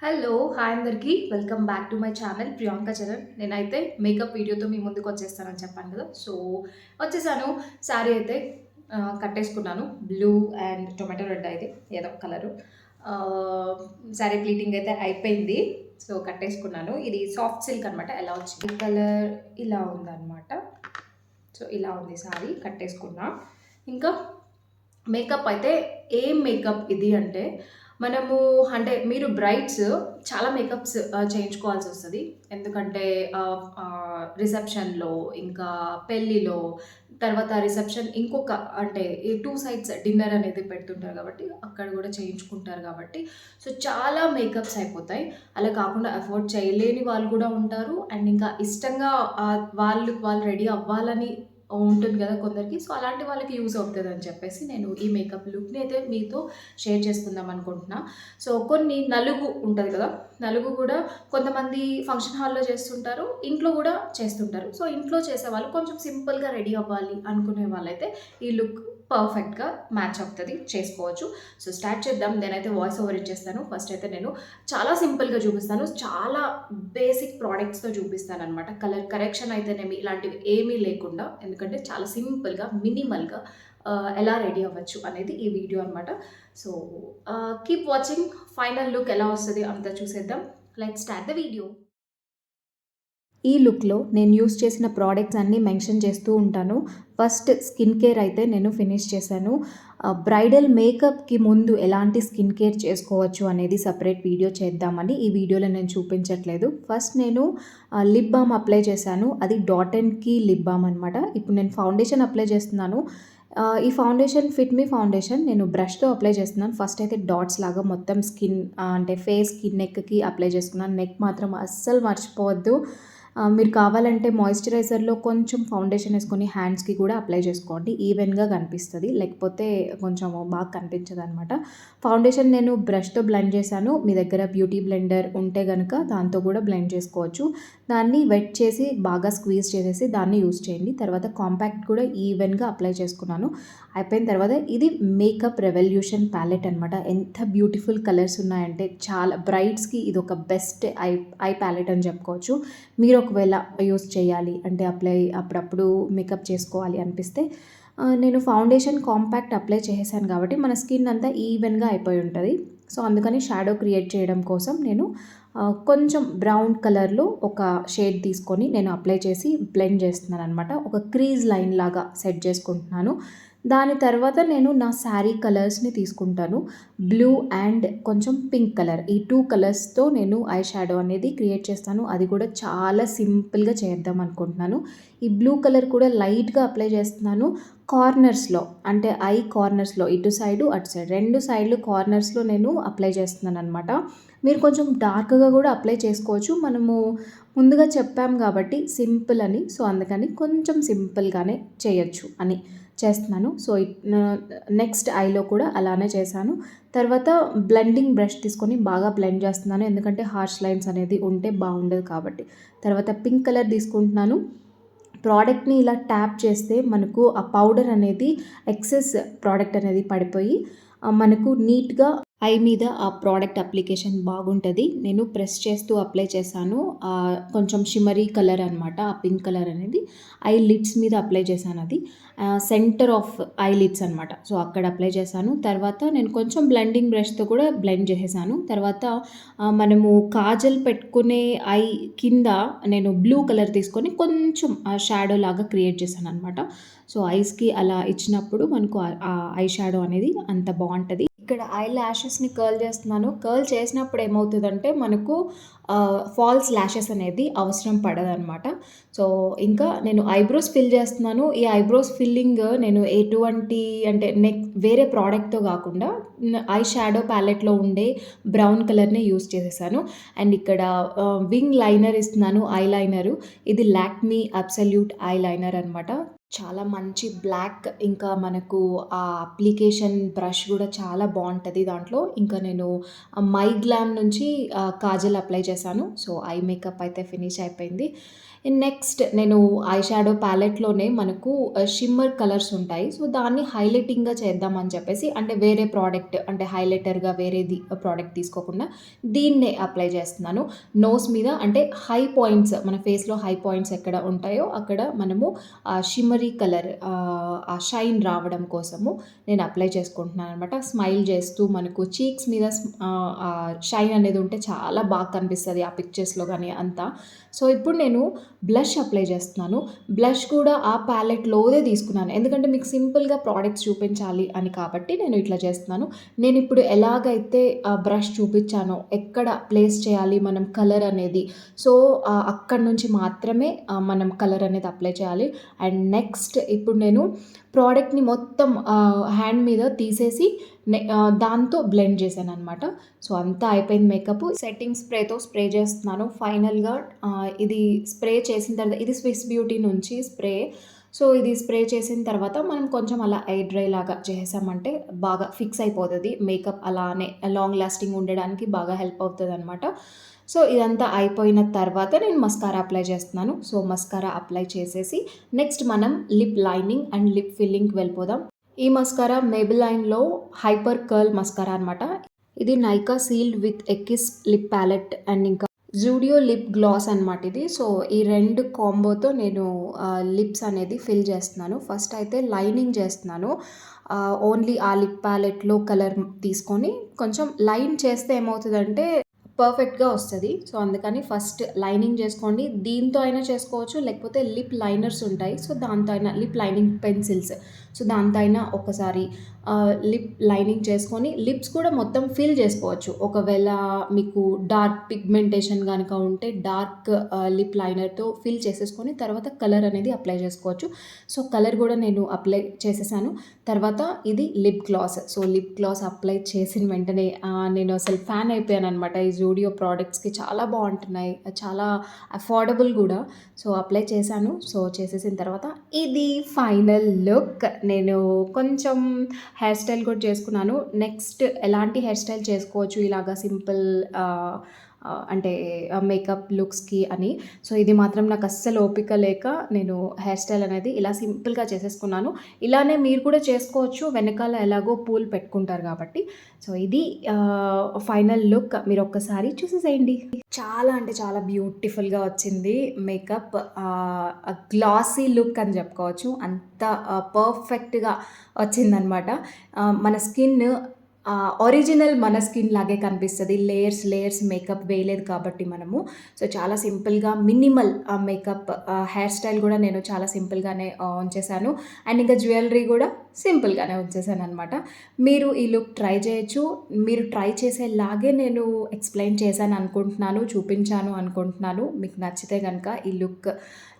Hello hi అందరికీ. Welcome back to my channel Priyanka Charan నేనైతే makeup వీడియోతో మీ ముందుకు వచ్చేస్తానని చెప్పాను కదా. సో వచ్చేసాను. శారీ అయితే కట్టేసుకున్నాను. బ్లూ అండ్ టొమాటో రెడ్ అయితే ఏదో కలరు శారీ ప్లీటింగ్ అయితే అయిపోయింది. సో కట్టేసుకున్నాను. ఇది సాఫ్ట్ సిల్క్ అనమాట ఎలా వచ్చింది? కలర్ ఇలా ఉందన్నమాట. సో ఇలా ఉంది శారీ కట్టేసుకున్నా. ఇంకా మేకప్ అయితే ఏం మేకప్ ఇది అంటే మనము అంటే మీరు బ్రైడ్స్ చాలా మేకప్స్ uh, చేయించుకోవాల్సి వస్తుంది. ఎందుకంటే uh, uh, రిసెప్షన్లో ఇంకా పెళ్ళిలో తర్వాత రిసెప్షన్ ఇంకొక అంటే ఈ టూ సైడ్స్ డిన్నర్ అనేది పెడుతుంటారు కాబట్టి అక్కడ కూడా చేయించుకుంటారు కాబట్టి. సో చాలా మేకప్స్ అయిపోతాయి. అలా కాకుండా అఫోర్డ్ చేయలేని వాళ్ళు కూడా ఉంటారు. అండ్ ఇంకా ఇష్టంగా వాళ్ళు వాళ్ళు రెడీ అవ్వాలని ఉంటుంది కదా కొందరికి. సో అలాంటి వాళ్ళకి యూజ్ అవుతుంది అని చెప్పేసి నేను ఈ మేకప్ లుక్ని అయితే మీతో షేర్ చేసుకుందాం అనుకుంటున్నా. సో కొన్ని నలుగు ఉంటుంది కదా నలుగు కూడా కొంతమంది ఫంక్షన్ హాల్లో చేస్తుంటారు ఇంట్లో కూడా చేస్తుంటారు. సో ఇంట్లో చేసే వాళ్ళు కొంచెం సింపుల్గా రెడీ అవ్వాలి అనుకునే వాళ్ళైతే ఈ లుక్ పర్ఫెక్ట్గా మ్యాచ్ అవుతుంది చేసుకోవచ్చు. సో స్టార్ట్ చేద్దాం. నేనైతే వాయిస్ ఓవర్ ఇచ్చేస్తాను. ఫస్ట్ అయితే నేను చాలా సింపుల్గా చూపిస్తాను. చాలా బేసిక్ ప్రోడక్ట్స్తో చూపిస్తాను అనమాట కలర్ కరెక్షన్ అయితేనేమి ఇలాంటివి ఏమీ లేకుండా ఎందుకంటే చాలా సింపుల్గా మినిమల్గా ఎలా రెడీ అవ్వచ్చు అనేది ఈ వీడియో అనమాట so keep watching final look ఎలా వస్తుంది అంతా చూసేద్దాం. లెట్ స్టార్ట్ ద వీడియో ఈ లుక్లో నేను యూస్ చేసిన ప్రోడక్ట్స్ అన్నీ మెన్షన్ చేస్తూ ఉంటాను. ఫస్ట్ స్కిన్ కేర్ అయితే నేను ఫినిష్ చేశాను. బ్రైడల్ మేకప్కి ముందు ఎలాంటి స్కిన్ కేర్ చేసుకోవచ్చు అనేది సపరేట్ వీడియో చేద్దామని ఈ వీడియోలో నేను చూపించట్లేదు. ఫస్ట్ నేను లిప్ బామ్ అప్లై చేశాను. అది dot and key lip balm అనమాట ఇప్పుడు నేను ఫౌండేషన్ అప్లై చేస్తున్నాను. ఈ ఫౌండేషన్ ఫిట్ మీ ఫౌండేషన్ నేను బ్రష్తో అప్లై చేస్తున్నాను. ఫస్ట్ అయితే డాట్స్ లాగా మొత్తం స్కిన్ అంటే ఫేస్ స్కిన్ నెక్కి అప్లై చేసుకున్నాను. నెక్ మాత్రం అస్సలు మర్చిపోవద్దు. మీరు కావాలంటే మాయిశ్చరైజర్లో కొంచెం ఫౌండేషన్ వేసుకొని హ్యాండ్స్కి కూడా అప్లై చేసుకోండి. ఈవెన్గా కనిపిస్తుంది. లేకపోతే కొంచెం బాగా కనిపించదు అనమాట ఫౌండేషన్ నేను బ్రష్తో బ్లెండ్ చేశాను. మీ దగ్గర బ్యూటీ బ్లెండర్ ఉంటే కనుక దాంతో కూడా బ్లెండ్ చేసుకోవచ్చు. దాన్ని వెట్ చేసి బాగా స్క్వీజ్ చేసేసి దాన్ని యూస్ చేయండి. తర్వాత కాంపాక్ట్ కూడా ఈవెన్గా అప్లై చేసుకున్నాను. అయిపోయిన తర్వాత ఇది మేకప్ రెవల్యూషన్ ప్యాలెట్ అనమాట ఎంత బ్యూటిఫుల్ కలర్స్ ఉన్నాయంటే చాలా బ్రైడ్స్కి ఇది ఒక బెస్ట్ ఐ ఐ ప్యాలెట్ అని చెప్పుకోవచ్చు. మీరు ఒకవేళ యూస్ చేయాలి అంటే అప్లై అప్పుడప్పుడు మేకప్ చేసుకోవాలి అనిపిస్తే నేను ఫౌండేషన్ కాంపాక్ట్ అప్లై చేసేసాను కాబట్టి మన స్కిన్ అంతా ఈవెన్గా అయిపోయి ఉంటుంది. సో అందుకని షాడో క్రియేట్ చేయడం కోసం నేను కొంచెం బ్రౌన్ కలర్లో ఒక షేడ్ తీసుకొని నేను అప్లై చేసి బ్లెండ్ చేస్తున్నాను అనమాట ఒక క్రీజ్ లైన్ లాగా సెట్ చేసుకుంటున్నాను. దాని తర్వాత నేను నా శారీ కలర్స్ని తీసుకుంటాను. బ్లూ అండ్ కొంచెం పింక్ కలర్. ఈ టూ కలర్స్తో నేను ఐ షాడో అనేది క్రియేట్ చేస్తాను. అది కూడా చాలా సింపుల్గా చేద్దాం అనుకుంటున్నాను. ఈ బ్లూ కలర్ కూడా లైట్గా అప్లై చేస్తున్నాను. కార్నర్స్లో అంటే ఐ కార్నర్స్లో ఇటు సైడు అటు సైడ్. రెండు సైడ్లు కార్నర్స్లో నేను అప్లై చేస్తున్నాను అనమాట మీరు కొంచెం డార్క్గా కూడా అప్లై చేసుకోవచ్చు. మనము ముందుగా చెప్పాం కాబట్టి సింపుల్ అని. సో అందుకని కొంచెం సింపుల్గానే చేయొచ్చు అని. చేస్తున్నాను. సో నెక్స్ట్ ఐలో కూడా అలానే చేశాను. తర్వాత బ్లెండింగ్ బ్రష్ తీసుకొని బాగా బ్లెండ్ చేస్తున్నాను. ఎందుకంటే హార్ష్ లైన్స్ అనేది ఉంటే బాగుండదు కాబట్టి. తర్వాత పింక్ కలర్ తీసుకుంటున్నాను. ప్రోడక్ట్ని ఇలా ట్యాప్ చేస్తే మనకు ఆ పౌడర్ అనేది ఎక్సెస్ ప్రోడక్ట్ అనేది పడిపోయి మనకు నీట్గా ఐ మీద ఆ ప్రోడక్ట్ అప్లికేషన్ బాగుంటుంది. నేను ప్రెస్ చేస్తూ అప్లై చేశాను. కొంచెం షిమరీ కలర్ అనమాట ఆ పింక్ కలర్ అనేది. ఐ లిడ్స్ మీద అప్లై చేశాను అది. సెంటర్ ఆఫ్ ఐ లిడ్స్ అనమాట సో అక్కడ అప్లై చేశాను. తర్వాత నేను కొంచెం బ్లెండింగ్ బ్రష్తో కూడా బ్లెండ్ చేసేసాను. తర్వాత మనము కాజల్ పెట్టుకునే ఐ కింద నేను బ్లూ కలర్ తీసుకొని కొంచెం ఆ షాడో లాగా క్రియేట్ చేశాను అనమాట సో ఐస్కి అలా ఇచ్చినప్పుడు మనకు ఆ ఐ షాడో అనేది అంత బాగుంటుంది. ఇక్కడ ఐ ల్యాషెస్ని కర్ల్ చేస్తున్నాను. కర్ల్ చేసినప్పుడు ఏమవుతుందంటే మనకు ఫాల్స్ ల్యాషెస్ అనేది అవసరం పడదనమాట సో ఇంకా నేను ఐబ్రోస్ ఫిల్ చేస్తున్నాను. ఈ ఐబ్రోస్ ఫిల్లింగ్ నేను ఎటువంటి అంటే నెక్ వేరే ప్రోడక్ట్తో కాకుండా ఐ షాడో ప్యాలెట్లో ఉండే బ్రౌన్ కలర్ని యూస్ చేసేసాను. అండ్ ఇక్కడ వింగ్ లైనర్ ఇస్తున్నాను ఐ లైనరు ఇది లాక్మీ అబ్సల్యూట్ ఐ లైనర్ అనమాట చాలా మంచి బ్లాక్ ఇంకా మనకు ఆ అప్లికేషన్ బ్రష్ గూడా చాలా బావుంటది దాంట్లో. ఇంకా నేను ఆహ్, 'మై గ్లామ్' నుంచి ఆహ్, కాజల్ అప్లై చేశాను. సో, ఐ మేకప్ అయితే ఫినిష్ అయిపోయింది. నెక్స్ట్ నేను ఐ షాడో ప్యాలెట్‌లోనే మనకు uh, షిమ్మర్ కలర్స్ ఉంటాయి. సో, దాన్ని హైలైటింగ్‌గా చేద్దామని చెప్పేసి అంటే వేరే ప్రోడక్ట్ అంటే హైలైటర్‌గా వేరేది ప్రోడక్ట్ తీసుకోకుండా దీన్నే అప్లై చేస్తున్నాను. నోస్ మీద అంటే హై పాయింట్స్ మన ఫేస్‌లో హై పాయింట్స్ ఎక్కడ ఉంటాయో అక్కడ మనము ఆ షిమ్మరీ కలర్ ఆ షైన్ రావడం కోసము నేను అప్లై చేసుకుంటున్నాను అనమాట స్మైల్ చేస్తూ మనకు చీక్స్ మీద షైన్ అనేది ఉంటే చాలా బాగా కనిపిస్తుంది ఆ పిక్చర్స్‌లో కానీ అంతా. సో, ఇప్పుడు నేను బ్లష్ అప్లై చేస్తున్నాను. బ్లష్ కూడా ఆ ప్యాలెట్‌లోదే తీసుకున్నాను. ఎందుకంటే మీకు సింపుల్‌గా ప్రోడక్ట్స్ చూపించాలి అని కాబట్టి నేను ఇట్లా చేస్తున్నాను. నేను ఇప్పుడు ఎలాగైతే ఆ బ్రష్ చూపించానో ఎక్కడ ప్లేస్ చేయాలి మనం కలర్ అనేది. సో, అక్కడ అక్కడి నుంచి మాత్రమే మనం కలర్ అనేది అప్లై చేయాలి. అండ్ నెక్స్ట్ ఇప్పుడు నేను ప్రోడక్ట్‌ని మొత్తం హ్యాండ్ మీద తీసేసి దాంతో బ్లెండ్ చేశాను అనమాట సో, అంతా అయిపోయింది మేకప్. సెట్టింగ్ స్ప్రేతో స్ప్రే చేస్తున్నాను. ఫైనల్‌గా ఇది స్ప్రే చేసిన తర్వాత ఇది స్విస్ బ్యూటీ నుంచి స్ప్రే. సో, ఇది స్ప్రే చేసిన తర్వాత మనం కొంచెం అలా ఎయిర్ డ్రై లాగా చేసామంటే బాగా ఫిక్స్ అయిపోతుంది మేకప్ అలానే లాంగ్ లాస్టింగ్ ఉండడానికి బాగా హెల్ప్ అవుతుంది అనమాట సో, ఇదంతా అయిపోయిన తర్వాత నేను మస్కారా అప్లై చేస్తున్నాను. సో, మస్కారా అప్లై చేసేసి నెక్స్ట్ మనం లిప్ లైనింగ్ అండ్ లిప్ ఫిల్లింగ్‌కి వెళ్ళిపోదాం. ఈ మస్కారా మేబిలైన్లో హైపర్ కర్ల్ మస్కారా అనమాట. ఇది Nykaa sealed with a kiss lip palette and ఇంకా జూడియో లిప్ గ్లాస్ అనమాట ఇది. సో, ఈ రెండు కాంబోతో నేను లిప్స్ అనేది ఫిల్ చేస్తున్నాను. ఫస్ట్ అయితే లైనింగ్ చేస్తున్నాను. ఓన్లీ ఆ లిప్ ప్యాలెట్‌లో కలర్ తీసుకొని కొంచెం లైన్ చేస్తే ఏమవుతుందంటే పర్ఫెక్ట్‌గా వస్తుంది సో, అందుకని ఫస్ట్ లైనింగ్ చేసుకోండి. దీంతో అయినా చేసుకోవచ్చు. లేకపోతే లిప్ లైనర్స్ ఉంటాయి. సో, దాంతో అయినా లిప్ లైనింగ్ పెన్సిల్స్. సో, దాంతో అయినా ఒకసారి లిప్ లైనింగ్ చేసుకొని లిప్స్ కూడా మొత్తం ఫిల్ చేసుకోవచ్చు. ఒకవేళ మీకు డార్క్ పిగ్మెంటేషన్ కనుక ఉంటే డార్క్ లిప్ లైనర్‌తో ఫిల్ చేసేసుకొని తర్వాత కలర్ అనేది అప్లై చేసుకోవచ్చు. సో, కలర్ కూడా నేను అప్లై చేసేసాను. తర్వాత ఇది lip gloss. So, lip gloss apply చేసిన వెంటనే నేను అసలు ఫ్యాన్ అయిపోయాననమాట. ఈ జూడియో ప్రోడక్ట్స్కి చాలా బాగుంటున్నాయి చాలా అఫోర్డబుల్ కూడా సో, అప్లై చేశాను. సో, చేసేసిన తర్వాత ఇది ఫైనల్ లుక్. నేను కొంచెం హెయిర్ స్టైల్ కూడా చేసుకున్నాను. నెక్స్ట్ ఎలాంటి హెయిర్ స్టైల్ చేసుకోవచ్చు ఇలాగా సింపుల్ అంటే మేకప్ లుక్స్‌కి అని. సో, ఇది మాత్రం నాకు అస్సలు ఓపిక లేక నేను హెయిర్ స్టైల్ అనేది ఇలా సింపుల్‌గా చేసేసుకున్నాను. ఇలానే మీరు కూడా చేసుకోవచ్చు. వెనకాల ఎలాగో పూల్ పెట్టుకుంటారు కాబట్టి. సో, ఇది ఫైనల్ లుక్ మీరు ఒక్కసారి చూసేసేయండి. చాలా అంటే చాలా బ్యూటిఫుల్‌గా వచ్చింది మేకప్. గ్లాసీ లుక్ అని చెప్పుకోవచ్చు. అంత పర్ఫెక్ట్‌గా వచ్చిందనమాట. మన స్కిన్ ఒరిజినల్ మన స్కిన్ లాగే కనిపిస్తుంది లేయర్స్, లేయర్స్ మేకప్ వేయలేదు కాబట్టి మనము. సో, చాలా సింపుల్‌గా మినిమల్ మేకప్ హెయిర్ స్టైల్ కూడా నేను చాలా సింపుల్‌గానే ఉంచేసాను అండ్ ఇంకా జ్యువెలరీ కూడా సింపుల్‌గానే ఉంచేశాననమాట. మీరు ఈ లుక్ ట్రై చేయొచ్చు. మీరు ట్రై చేసేలాగే నేను ఎక్స్‌ప్లెయిన్ చేశాను అనుకుంటున్నాను. చూపించాను అనుకుంటున్నాను. మీకు నచ్చితే కనుక ఈ లుక్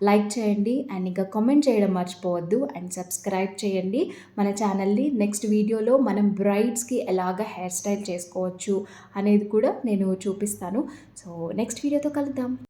లైక్ చేయండి. అండ్ ఇంకా కామెంట్ చేయడం మర్చిపోవద్దు. అండ్ సబ్స్క్రైబ్ చేయండి మన ఛానల్‌ని. నెక్స్ట్ వీడియోలో మనం బ్రైడ్స్‌కి ఎలాగ హెయిర్ స్టైల్ చేసుకోవచ్చు అనేది కూడా నేను చూపిస్తాను. సో, నెక్స్ట్ వీడియోతో కలుద్దాం.